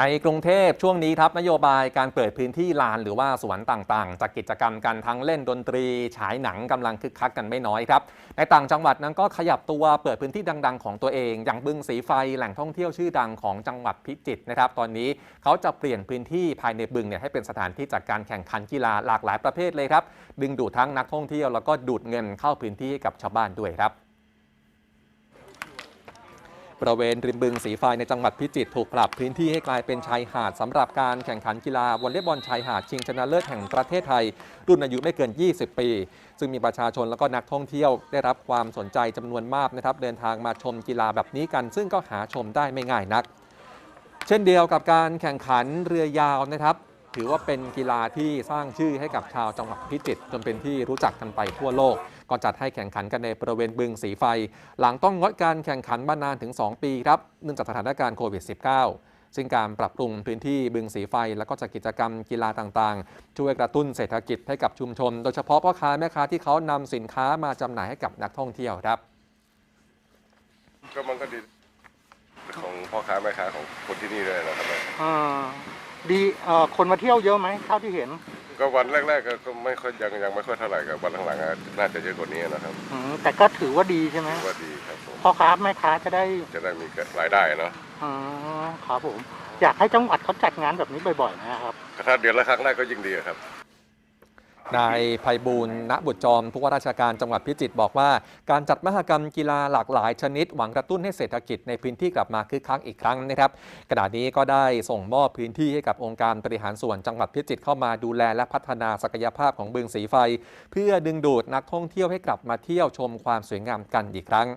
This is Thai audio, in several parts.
ในกรุงเทพช่วงนี้ครับนโยบายการเปิดพื้นที่ลานหรือว่าสวนต่างๆจากกิจกรรมกันทั้งเล่นดนตรีฉายหนังกำลังคึกคักกันไม่น้อยครับ ในต่างจังหวัดนั้นก็ขยับตัวเปิดพื้นที่ดัง ๆ ของตัวเอง อย่างบึงสีไฟแหล่งท่องเที่ยวชื่อดังของจังหวัดพิจิตรนะครับ ตอนนี้เขาจะเปลี่ยนพื้นที่ภายในบึงเนี่ยให้เป็นสถานที่จัดการแข่งขันกีฬาหลากหลายประเภทเลยครับดึงดูดทั้งนักท่องเที่ยวแล้วก็ดูดเงินเข้าพื้นที่ให้กับชาวบ้านด้วยครับ บริเวณริมบึงสีไฟในจังหวัดพิจิตรถูกปรับพื้นที่ให้กลายเป็นชายหาดสำหรับการแข่งขันกีฬาวอลเลย์บอลชายหาดชิงชนะเลิศแห่งประเทศไทย รุ่นอายุไม่เกิน 20 ปี ซึ่งมีประชาชนและก็นักท่องเที่ยวได้รับความสนใจจำนวนมากนะครับเดินทางมาชมกีฬาแบบนี้กัน ซึ่งก็หาชมได้ไม่ง่ายนัก เช่นเดียวกับการแข่งขันเรือยาวนะครับ ถือว่าเป็นกีฬาที่สร้างชื่อให้กับชาวจังหวัดพิจิตรจนเป็นที่รู้จักกันไปทั่วโลก ก็จัดให้แข่งขันกันในบริเวณบึงสีไฟ หลังต้องงดการแข่งขันมานานถึง 2 ปีครับเนื่องจากสถานการณ์โควิด -19 ซึ่งการปรับปรุงพื้นที่บึงสีไฟ แล้วก็จัดกิจกรรมกีฬาต่างๆ ช่วยกระตุ้นเศรษฐกิจให้กับชุมชน โดยเฉพาะพ่อค้าแม่ค้าที่เขานำสินค้ามาจำหน่ายให้กับนักท่องเที่ยวครับก็มันก็ดีของพ่อค้าแม่ค้าของคนที่นี่ด้วยนะครับอ่า ดีเอ่อคนมาเที่ยวเยอะไหมเท่าที่เห็นก็วันแรกๆก็ก็ไม่ค่อยยังยังไม่ค่อยเท่าไหร่ครับวันหลังๆอะน่าจะเยอะกว่านี้นะครับอืมแต่ก็ถือว่าดีใช่ไหมว่าดีครับผมพ่อค้าแม่ค้าจะได้จะได้มีรายได้เนาะอืมครับผม อยากให้จังหวัดเขาจัดงานแบบนี้บ่อยๆนะครับถ้าเดือนละครั้งได้ก็ยิ่งดีครับ นายภัยบูลณบุตรจอมผู้ว่าราชการจังหวัดพิจิตรบอกว่า การจัดมหกรรมกีฬาหลากหลายชนิด หวังกระตุ้นให้เศรษฐกิจในพื้นที่กลับมาคึกคักอีกครั้งนะครับขณะนี้ก็ได้ส่งมอบพื้นที่ให้กับองค์การบริหารส่วนจังหวัดพิจิตรเข้ามาดูแลและพัฒนาศักยภาพของบึงสีไฟ เพื่อดึงดูดนักท่องเที่ยวให้กลับมาเที่ยวชมความสวยงามกันอีกครั้ง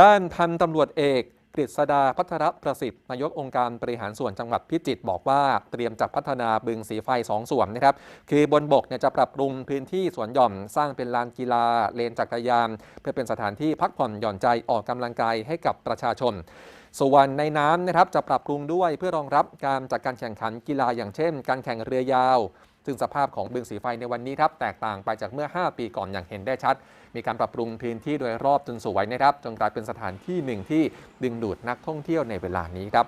ด้านพันตำรวจเอก กฤษดาพัทรประสิทธิ์นายกองค์การบริหารส่วนจังหวัดพิจิตรบอกว่าเตรียมจัดพัฒนาบึงสีไฟสองส่วนนะครับ คือบนบกเนี่ยจะปรับปรุงพื้นที่สวนหย่อม สร้างเป็นลานกีฬา เลนจักรยาน เพื่อเป็นสถานที่พักผ่อนหย่อนใจออกกำลังกายให้กับประชาชนส่วนในน้ำนะครับจะปรับปรุงด้วยเพื่อรองรับการจัดการแข่งขันกีฬาอย่างเช่น การแข่งเรือยาว ซึ่งสภาพของบึงสีไฟในวันนี้ครับแตกต่างไปจากเมื่อ 5 ปีก่อนอย่างเห็นได้ชัด มีการปรับปรุงพื้นที่โดยรอบจนสวยนะครับจนกลายเป็นสถานที่หนึ่งที่ดึงดูดนักท่องเที่ยวในเวลานี้ครับ